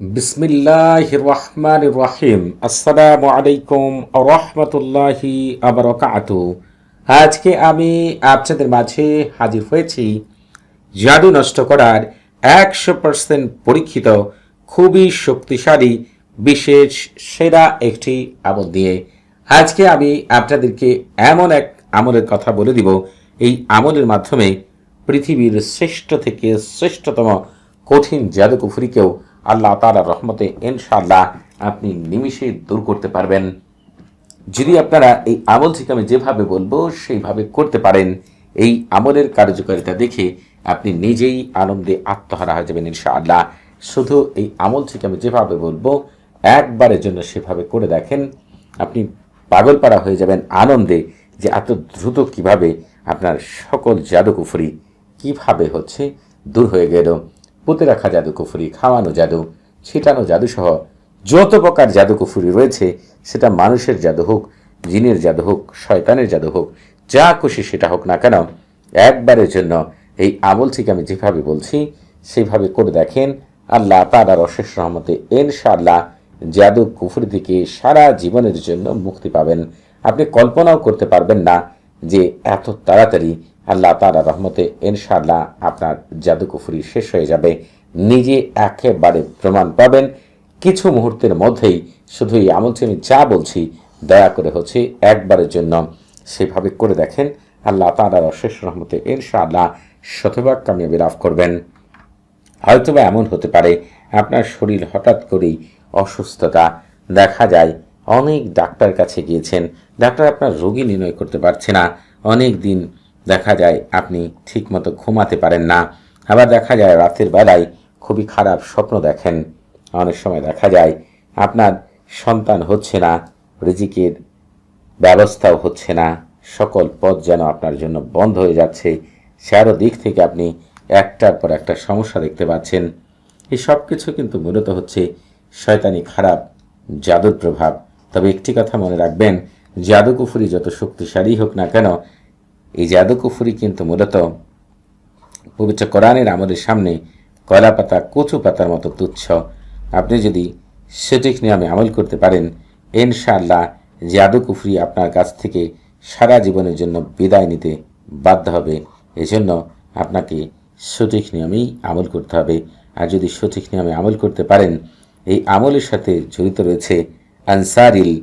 বিসমিল্লাহ রহমান রহিম আসসালামু আলাইকুম রহমতুল্লাহি আবরকাত আজকে আমি আপনাদের মাঝে হাজির হয়েছি জাদু নষ্ট করার একশো পার্সেন্ট পরীক্ষিত, খুবই শক্তিশালী, বিশেষ, সেরা একটি আমল দিয়ে আজকে আমি আপনাদেরকে এমন এক আমলের কথা বলে দিব। এই আমলের মাধ্যমে পৃথিবীর শ্রেষ্ঠ থেকে শ্রেষ্ঠতম কঠিন জাদুকুফুরিকেও আল্লাহ তালার রহমতে ইনশাআল্লাহ আপনি নিমিষে দূর করতে পারবেন। যদি আপনারা এই আমল থেকে আমি যেভাবে বলব, সেইভাবে করতে পারেন। এই আমলের কার্যকারিতা দেখে আপনি নিজেই আনন্দে আত্মহারা হয়ে যাবেন ইনশাআল্লাহ। শুধু এই আমল থেকে আমি যেভাবে বলব, একবারের জন্য সেভাবে করে দেখেন, আপনি পাগলপাড়া হয়ে যাবেন আনন্দে যে এত দ্রুত কীভাবে আপনার সকল জাদুকুফরি কীভাবে হচ্ছে, দূর হয়ে গেল। পুঁতে রাখা জাদুকুফুরি, খাওয়ানো জাদু, ছিটানো জাদু সহ যত প্রকার জাদুকুফুরি রয়েছে, সেটা মানুষের জাদু হোক, জিনের জাদু হোক, শয়তানের জাদু হোক, যা খুশি সেটা হোক না কেন, একবারের জন্য এই আমল থেকে আমি যেভাবে বলছি, সেভাবে করে দেখেন আল্লাহ তার অশেষ রহমতে ইনশাআল্লাহ জাদু কুফুরি থেকে সারা জীবনের জন্য মুক্তি পাবেন। আপনি কল্পনাও করতে পারবেন না যে এত তাড়াতাড়ি আল্লাহ তালা রহমতে ইনশাআল্লাহ আপনার জাদুকুফুরি শেষ হয়ে যাবে। নিজে একেবারে প্রমাণ পাবেন। কিছু মুহূর্তের মধ্যেই শুধু এই আমলটি আমি যা বলছি, দয়া করে হচ্ছে একবারের জন্য সেভাবে করে দেখেন। আল্লাহ তালার অশেষ রহমতে ইনশাআল্লাহ শতভাগ কামিয়াবি লাভ করবেন। হয়তোবা এমন হতে পারে, আপনার শরীর হঠাৎ করেই অসুস্থতা। দেখা যায়, অনেক ডাক্তার কাছে গিয়েছেন। ডাক্তার আপনার রোগী নির্ণয় করতে পারছে না। অনেক দিন দেখা যায় আপনি ঠিকমতো ঘুমাতে পারেন না। আবার দেখা যায় রাতের বেলায় খুবই খারাপ স্বপ্ন দেখেন। অনেক সময় দেখা যায় আপনার সন্তান হচ্ছে না, রিজিকের ব্যবস্থাও হচ্ছে না, সকল পথ যেন আপনার জন্য বন্ধ হয়ে যাচ্ছে। চারো দিক থেকে আপনি একটার পর একটা সমস্যা দেখতে পাচ্ছেন। এই সব কিছু কিন্তু মূলত হচ্ছে শয়তানি খারাপ, জাদুর প্রভাব। তবে একটি কথা মনে রাখবেন, জাদুকুফুরি যত শক্তিশালী হোক না কেন এই জাদু জাদুকুফুরি কিন্তু মূলত পবিত্র কোরআনের আমাদের সামনে কলা পাতা, কচু পাতার মতো তুচ্ছ। আপনি যদি সঠিক নিয়মে আমল করতে পারেন, ইনশাআল্লাহ জাদুকুফুরি আপনার কাছ থেকে সারা জীবনের জন্য বিদায় নিতে বাধ্য হবে। এজন্য আপনাকে সঠিক নিয়মেই আমল করতে হবে। আর যদি সঠিক নিয়মে আমল করতে পারেন, এই আমলের সাথে জড়িত রয়েছে আনসারিল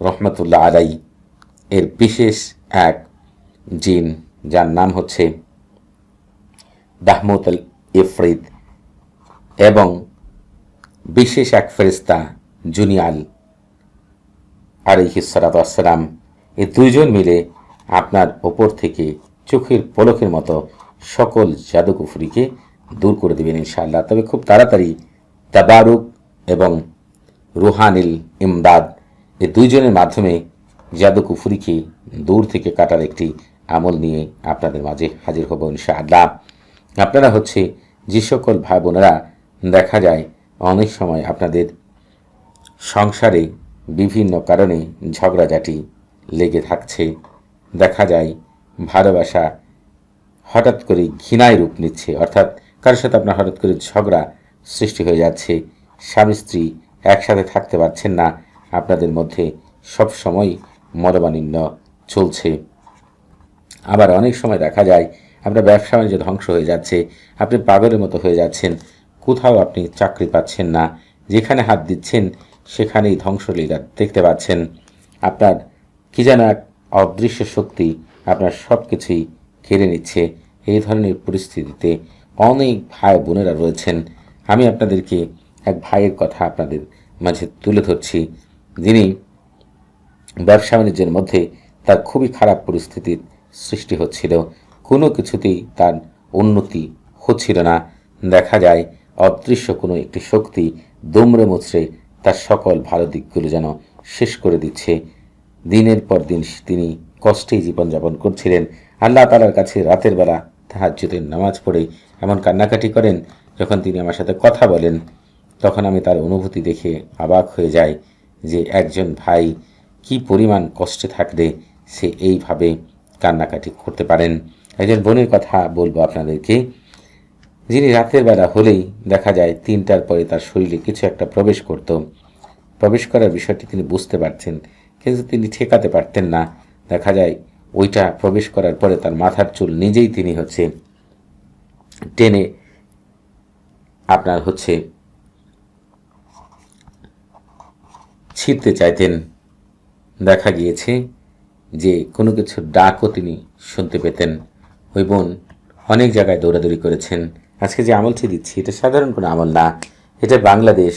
রহমতুল্লাহ আলাই এর বিশেষ এক জিন, যার নাম হচ্ছে দাহমত আল ইফরিদ এবং বিশেষ এক ফেরিস্তা জুনিয়াল আলিহিসালাম এই দুইজন মিলে আপনার ওপর থেকে চোখের পলকের মতো সকল জাদুকুফুরিকে দূর করে দেবেন ইনশাআল্লাহ। তবে খুব তাড়াতাড়ি তাবারুক এবং রুহানিল ইমদাদ, এই দুইজনের মাধ্যমে জাদুকুফুরিকে দূর থেকে কাটার একটি আমল নিয়ে আপনাদের মাঝে হাজির হব ইনশাআল্লাহ। আপনারা হচ্ছে যে সকল ভাই বোনেরা দেখা যায়, অনেক সময় আপনাদের সংসারে বিভিন্ন কারণে ঝগড়াঝাটি লেগে থাকছে। দেখা যায়, ভালোবাসা হঠাৎ করে ঘৃণায় রূপ নিচ্ছে, অর্থাৎ কারোর সাথে আপনার হঠাৎ করে ঝগড়া সৃষ্টি হয়ে যাচ্ছে, স্বামী স্ত্রী একসাথে থাকতে পারছেন না, আপনাদের মধ্যে সব সময় মনোমালিন্য চলছে। আবার অনেক সময় দেখা যায় আপনার ব্যবসা বাণিজ্য ধ্বংস হয়ে যাচ্ছে, আপনি পাগলের মতো হয়ে যাচ্ছেন, কোথাও আপনি চাকরি পাচ্ছেন না, যেখানে হাত দিচ্ছেন সেখানেই ধ্বংসলীলা দেখতে পাচ্ছেন। আপনার কি যেন এক অদৃশ্য শক্তি আপনার সব কিছুই কেড়ে নিচ্ছে। এই ধরনের পরিস্থিতিতে অনেক ভাই বোনেরা রয়েছেন। আমি আপনাদেরকে এক ভাইয়ের কথা আপনাদের মাঝে তুলে ধরছি। যিনি ব্যবসা বাণিজ্যের মধ্যে তার খুবই খারাপ পরিস্থিতির সৃষ্টি হচ্ছিল। কোনো কিছুতেই তার উন্নতি হচ্ছিল না। দেখা যায়, অদৃশ্য কোনো একটি শক্তি দুমড়ে মুচড়ে তার সকল ভালো দিকগুলো যেন শেষ করে দিচ্ছে। দিনের পর দিন তিনি কষ্টেই জীবনযাপন করছিলেন। আল্লাহ তালার কাছে রাতের বেলা তাহাজ্জুদের নামাজ পড়ে এমন কান্নাকাটি করেন, যখন তিনি আমার সাথে কথা বলেন। তখন আমি তার অনুভূতি দেখে অবাক হয়ে যাই যে একজন ভাই কি পরিমাণ কষ্টে থাকলে সে এইভাবে কান্নাকাটি করতে পারেন। একজন বোনের কথা বলব আপনাদেরকে। যিনি রাতের বেলা হলেই দেখা যায় তিনটার পরে তার শরীরে কিছু একটা প্রবেশ করত। প্রবেশ করার বিষয়টি তিনি বুঝতে পারছেন, কিন্তু তিনি ঠেকাতে পারতেন না। দেখা যায় ওইটা প্রবেশ করার পরে তার মাথার চুল নিজেই তিনি হচ্ছে টেনে আপনার হচ্ছে ছিঁড়তে চাইতেন। দেখা গিয়েছে যে কোনো কিছুর ডাকও তিনি শুনতে পেতেন। ওই বোন অনেক জায়গায় দৌড়াদৌড়ি করেছেন। আজকে যে আমলটি দিচ্ছি, এটা সাধারণ কোনো আমল না। এটা বাংলাদেশ,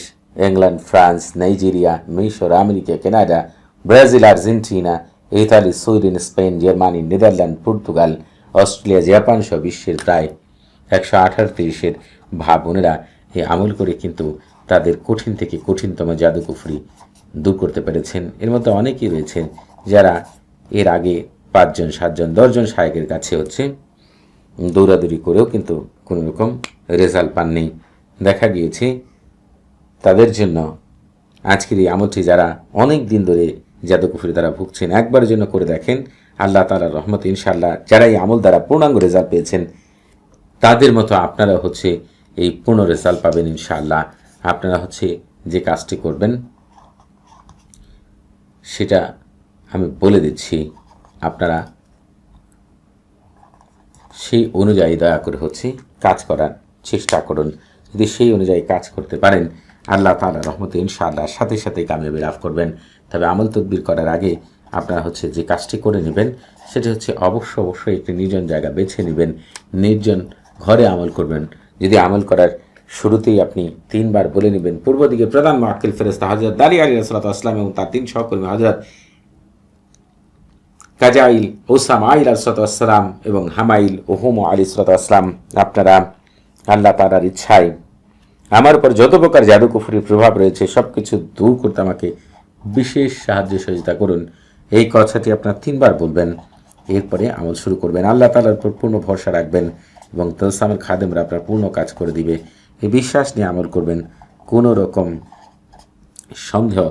ইংল্যান্ড, ফ্রান্স, নাইজেরিয়া, মিশর, America, Canada, Brazil, Argentina, Italy, Sweden, Spain, Germany, Netherlands, Portugal, Australia, Japan সহ বিশ্বের প্রায় একশো আঠারো দেশের ভা বোনেরা এই আমল করে কিন্তু তাদের কঠিন থেকে কঠিনতম জাদুকুফরি দূর করতে পেরেছেন। এর মধ্যে অনেকেই রয়েছেন যারা এর আগে পাঁচজন, সাতজন, দশজন শায়কের কাছে হচ্ছে দৌড়াদৌড়ি করেও কিন্তু কোনো রকম রেজাল্ট পাননি। দেখা গিয়েছে তাদের জন্য আজকের এই আমলটি যারা অনেক দিন ধরে জাদুকুফরি দ্বারা ভুগছেন, একবারের জন্য করে দেখেন। আল্লাহ তালা রহমত ইনশাল্লাহ যারা এই আমল দ্বারা পূর্ণাঙ্গ রেজাল্ট পেয়েছেন, তাদের মতো আপনারা হচ্ছে এই পূর্ণ রেজাল্ট পাবেন ইনশাআল্লাহ। আপনারা হচ্ছে যে কাজটি করবেন, সেটা আমি বলে দিচ্ছি, আপনারা সেই অনুযায়ী দয়া করে হচ্ছে কাজ করার চেষ্টা করুন। যদি সেই অনুযায়ী কাজ করতে পারেন, আল্লাহ তালা রহমতে ইনশাআল্লাহ সাথে সাথে কামিয়াবি লাভ করবেন। তবে আমল তদবির করার আগে আপনারা হচ্ছে যে কাজটি করে নেবেন, সেটা হচ্ছে অবশ্য অবশ্যই একটি নির্জন জায়গা বেছে নেবেন, নির্জন ঘরে আমল করবেন। যদি আমল করার শুরুতেই আপনি তিনবার বলে নেবেন, পূর্ব দিকে প্রধান মাকিল ফেরেস্তা হজরত দালি আলী রসলাত আসলাম এবং তার তিন সহকর্মী হজরত কাজাইল, ওসাম আইল আসলাম এবং হামাইল ও ওহম আলী আসলাম আপনারা আল্লাহ তালার ইচ্ছায় আমার উপর যত প্রকার জাদু কুফুরির প্রভাব রয়েছে সব কিছু দূর করতে আমাকে বিশেষ সাহায্য সহযোগিতা করুন। এই কথাটি আপনার তিনবার বলবেন, এরপরে আমল শুরু করবেন। আল্লাহ তালার উপর পূর্ণ ভরসা রাখবেন এবং তলসামের খাদেমরা আপনার পূর্ণ কাজ করে দিবে। এই বিশ্বাস নিয়ে আমল করবেন, কোনো রকম সন্দেহ,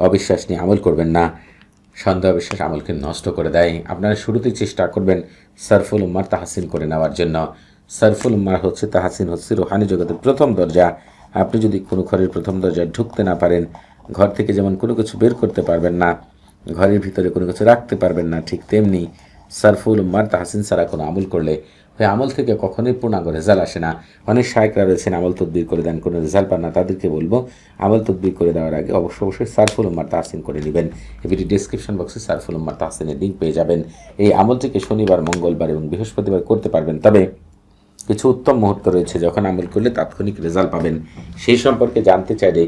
অবিশ্বাস নিয়ে আমল করবেন না। সন্দেহ বিশ্বাস আমলকে নষ্ট করে দেয়। আপনারা শুরুতেই চেষ্টা করবেন সারফুল উম্মার তাহাসিন করে নেওয়ার জন্য। সারফুল উম্মার হচ্ছে তাহাসিন হচ্ছে রোহানি জগতের প্রথম দরজা। আপনি যদি কোনো ঘরের প্রথম দরজায় ঢুকতে না পারেন, ঘর থেকে যেমন কোনো কিছু বের করতে পারবেন না, ঘরের ভিতরে কোনো কিছু রাখতে পারবেন না, ঠিক তেমনি সারফুল উম্মার তাহাসিন ছাড়া কোনো আমল করলে ওই আমল থেকে কখনোই পূর্ণাঙ্গ রেজাল্ট আসে না। অনেক শায়করা রয়েছেন, আমল তদবির করে দেন, কোনো রেজাল্ট পান না। তাদেরকে বলব, আমল তদবির করে দেওয়ার আগে অবশ্যই অবশ্যই সারফুল উম্মার তাহসিন করে নেবেন। এবিটি ডিসক্রিপশন বক্সে সারফুল উম্মার তাহসিনের লিঙ্ক পেয়ে যাবেন। এই আমলটিকে শনিবার, মঙ্গলবার এবং বৃহস্পতিবার করতে পারবেন। তবে কিছু উত্তম মুহূর্ত রয়েছে যখন আমল করলে তাৎক্ষণিক রেজাল্ট পাবেন। সেই সম্পর্কে জানতে চাইলে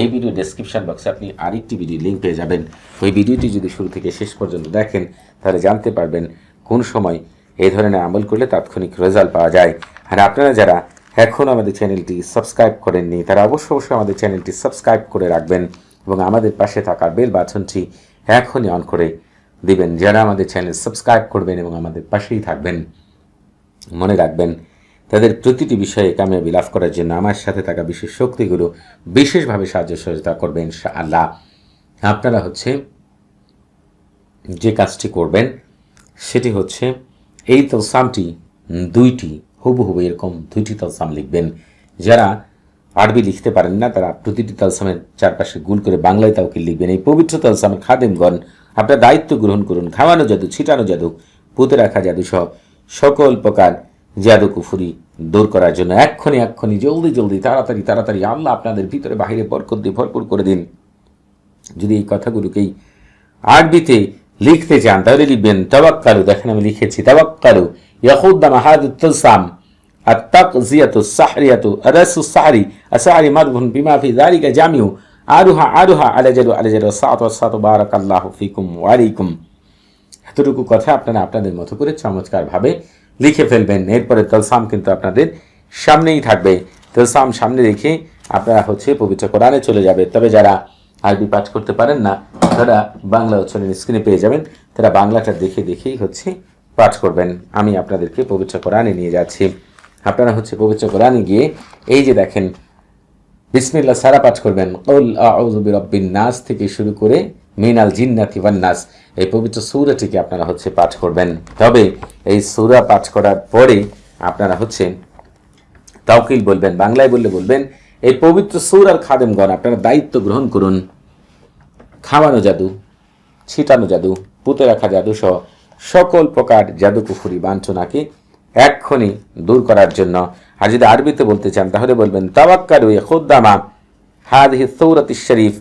এই ভিডিও ডেসক্রিপশন বক্সে আপনি আরেকটি ভিডিও লিঙ্ক পেয়ে যাবেন। ওই ভিডিওটি যদি শুরু থেকে শেষ পর্যন্ত দেখেন, তাহলে জানতে পারবেন কোন সময় এই ধরনের আমল করলে তাৎক্ষণিক রেজাল্ট পাওয়া যায়। আর আপনারা যারা এখন আমাদের চ্যানেলটি সাবস্ক্রাইব করেননি, তারা অবশ্যই অবশ্যই আমাদের চ্যানেলটি সাবস্ক্রাইব করে রাখবেন এবং আমাদের পাশে থাকা বেল বাটনটি এখনই অন করে দিবেন। যারা আমাদের চ্যানেল সাবস্ক্রাইব করবেন এবং আমাদের পাশেই থাকবেন, মনে রাখবেন তাদের প্রতিটি বিষয়ে কামিয়াবি লাভ করার জন্য আমার সাথে থাকা বিশেষ শক্তিগুলো বিশেষভাবে সাহায্য সহযোগিতা করবেন আল্লাহ আপনারা হচ্ছে যে কাজটি করবেন, সেটি হচ্ছে এই তলসামটি দুইটি, হুবহু এরকম দুইটি তলসাম লিখবেন। যারা আরবি লিখতে পারেন না, তারা প্রতিটি তালসামের চারপাশে গুল করে বাংলায় তাওকে লিখবেন। এই পবিত্র তালসামের খাদেমগণ আপনার দায়িত্ব গ্রহণ করুন। খাওয়ানো জাদু, ছিটানো জাদু, পুঁতে রাখা জাদু সহ সকল প্রকার জাদু কুফুরি দূর করার জন্য এক্ষণি এক্ষণি জলদি জলদি, তাড়াতাড়ি তাড়াতাড়ি, আল্লাহ আপনাদের ভিতরে বাহিরে বরকত দিয়ে ভরপুর করে দিন। যদি এই কথাগুলোকেই আরবিতে লিখতে চান তাহলে লিখবেন তাবাক্কালু দেখেন আমি লিখেছি তাবাক্কালু ইয়াহুদ্দাম আহাদুত তুলসাম التقزية السحرية الرأس السحري السحري مذبح بما في ذلك جامع আরুহা আরুহা আলাজারু আলাজারু সাত সাত বারাক আল্লাহ ফিকুম ওয়ালাইকুম এতটুকু কথা আপনারা আপনাদের মতো করে চমৎকার ভাবে লিখে ফেলবেন এরপরে তলসাম কিন্তু আপনাদের সামনেই থাকবে তলসাম সামনে রেখে আপনারা হচ্ছে পবিত্র কোরআনে চলে যাবে তবে যারা আরবি পাঠ করতে পারেন না তারা বাংলা উচ্চারণ স্ক্রিনে পেয়ে যাবেন। তারা বাংলাটা দেখে দেখেই হচ্ছে পাঠ করবেন। আমি আপনাদেরকে পবিত্র কোরআনে নিয়ে যাচ্ছি। আপনারা হচ্ছে পবিত্র কোরআনে গিয়ে এই যে দেখেন বিসমিল্লা সারা পাঠ করবেন। কৌল আউযু বিরাব্বিন নাস থেকে শুরু করে মিনাল জিন্নাতি নাস। এই পবিত্র সূরাটিকে আপনারা হচ্ছে পাঠ করবেন। তবে এই সূরা পাঠ করার পরে আপনারা হচ্ছে তাওকিল বলবেন, বাংলায় বললে বলবেন, এই পবিত্র সৌর আর খাদেমগণ, আপনারা দায়িত্ব গ্রহণ করুন। খাওয়ানো জাদু ছিটানো জাদু পুঁতে রাখা জাদু সহ সকল প্রকার জাদু কুফুরি বাঞ্ছনাকে এক্ষণে দূর করার জন্য আর যদি আরবিতে বলতে চান তাহলে বলবেন তাওয়াক্কালু খুদ্দামা হাদিহি সৌরতি শরীফ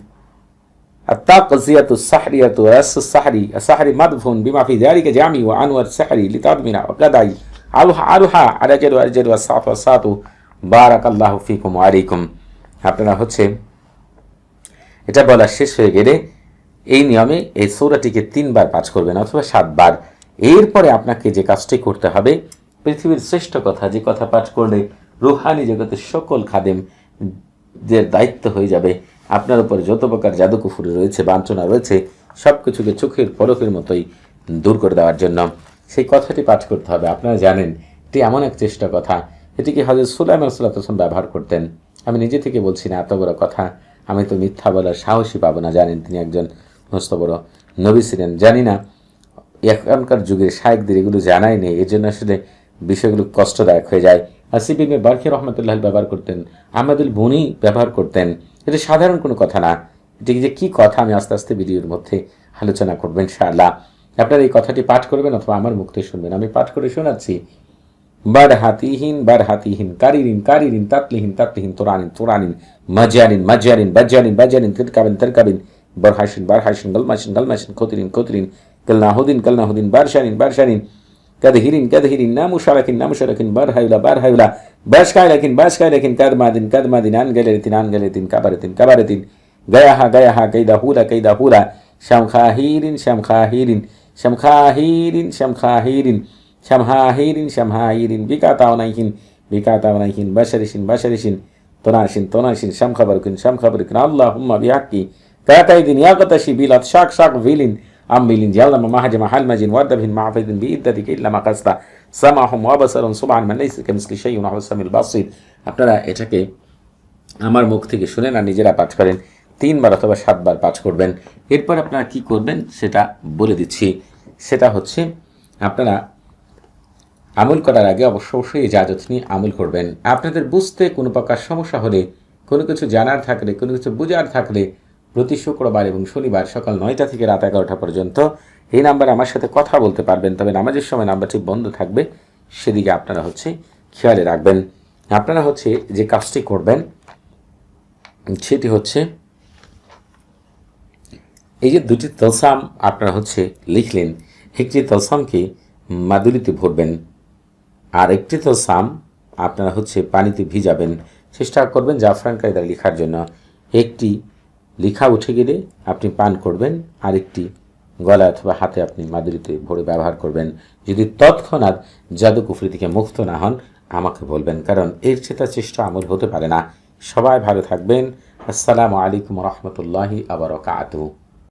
التقزية السحرية رأس السحري السحري مدفون بما في ذلك جامع وأنور السحري لتضمن وقدعي আলুহা আলুহা আরাজের আরজের সাত সাতু বারাক আল্লাহ ফিকুম আলাইকুম আপনারা হচ্ছে এটা বলা শেষ হয়ে গেলে এই নিয়মে এই সৌরাটিকে তিনবার পাঠ করবেন অথবা সাতবার। এরপরে আপনাকে যে কাজটি করতে হবে, পৃথিবীর শ্রেষ্ঠ কথা, যে কথা পাঠ করলে রুহানি জগতের সকল খাদেম যে দায়িত্ব হয়ে যাবে। আপনার উপর যত প্রকার জাদুকুফুরি রয়েছে, বাঞ্ছনা রয়েছে সব কিছুকে চোখের পলকের মতোই দূর করে দেওয়ার জন্য সেই কথাটি পাঠ করতে হবে। আপনারা জানেন, এটি এমন এক চেষ্টা কথা। এটিকে হজরত সুলাইমান সাল্লাম ব্যবহার করতেন। আমি নিজে থেকে বলছি না, এত বড় কথা। আমি তো মিথ্যা বলার সাহসী পাবো না, জানেন তিনি একজন মস্ত বড় নবী ছিলেন। জানি না, এখনকার যুগে শায়েকদের এগুলো জানাই নেই এই জন্য আসলে বিষয়গুলো কষ্টদায়ক হয়ে যায়। আসিফ ইবনে বারকি রহমতুল্লাহ ব্যবহার করতেন, আহমদুল বনি ব্যবহার করতেন, এটা সাধারণ কোনো কথা না। এটি যে কি কথা, আমি আস্তে আস্তে ভিডিওর মধ্যে আলোচনা করবেন ইনশাআল্লাহ। আপনারা এই কথাটি পাঠ করবেন অথবা আমার থেকে শুনবেন, আমি পাঠ করে শোনাচ্ছি। বার হাতিহীন বার হাতিহীন কারিরিন কারিরিন তাতলিহীন তাতলিহীন তোরানিন তোরানিন মজানিন মজানিন বাজানিন বাজানিন তিরকাবিন তিরকাবিন বারহাসিন বারহাসিন গলমাসিন গলমাসিন খতিরিন খতিরিন কলনাহুদিন কলনাহুদিন বারশানিন বারশানিন كدهيرين كدهيرين نامو شاركين نامو شاركين بار هايولا بار هايولا باش كاي لكن باش كاي لكن كاد مادين كاد مادين ان جلتين ان جلتين كبرتين كبرتين غياها غياها كيدا هولا كيدا هولا شمخاهيرين شمخاهيرين شمخاهيرين شمخاهيرين شمهاهيرين شمهاهيرين بيكا تاونايكين بيكا تاونايكين بشرشين بشرشين تناشين تناشين شم خبركين شم خبركين اللهم بحقي كاتايدين ياقتشي بيلات شاك شاك فيلين عملين جل ما مهجم حلمج وردبهن معفد بإدتك إلا ما قصد سمعهم وبصر سبحان من ليس كمثل شيء وهو السميع البصير আপনারা এটাকে আমার মুখ থেকে শুনেন আর নিজেরা পাঠ করেন তিনবার অথবা সাতবার পাঠ করবেন এরপর আপনারা কি করবেন সেটা বলে দিচ্ছি সেটা হচ্ছে আপনারা আমল করার আগে অবশ্য অবশ্যই ইজাজত নিয়ে আমল করবেন। আপনাদের বুঝতে কোনো প্রকার সমস্যা হলে, কোনো কিছু জানার থাকলে, কোনো কিছু বোঝার থাকলে প্রতি শুক্রবার এবং শনিবার সকাল নয়টা থেকে রাত এগারোটা পর্যন্ত এই নাম্বারে আমার সাথে কথা বলতে পারবেন। তবে নামাজের সময় নাম্বারটি বন্ধ থাকবে, সেদিকে আপনারা হচ্ছে খেয়ালে রাখবেন। আপনারা হচ্ছে যে কাজটি করবেন, সেটি হচ্ছে এই যে দুটি তলসাম আপনারা হচ্ছে লিখলেন, একটি তলসামকে মাদুলিতে ভরবেন। আর একটি তো সাম, আপনারা হচ্ছে পানিতে ভিজাবেন। চেষ্টা করবেন জাফরান কায়দা লেখার জন্য। একটি লেখা উঠে গেলে আপনি পান করবেন, আরেকটি গলা অথবা হাতে আপনি মাদুরিতে ভরে ব্যবহার করবেন। যদি তৎক্ষণাৎ জাদু কুফরি থেকে মুক্ত না হন, আমাকে বলবেন, কারণ এর চেতা চেষ্টা আমল হতে পারে না। সবাই ভালো থাকবেন। আসসালামু আলাইকুম রহমতুল্লাহি আবার কাতু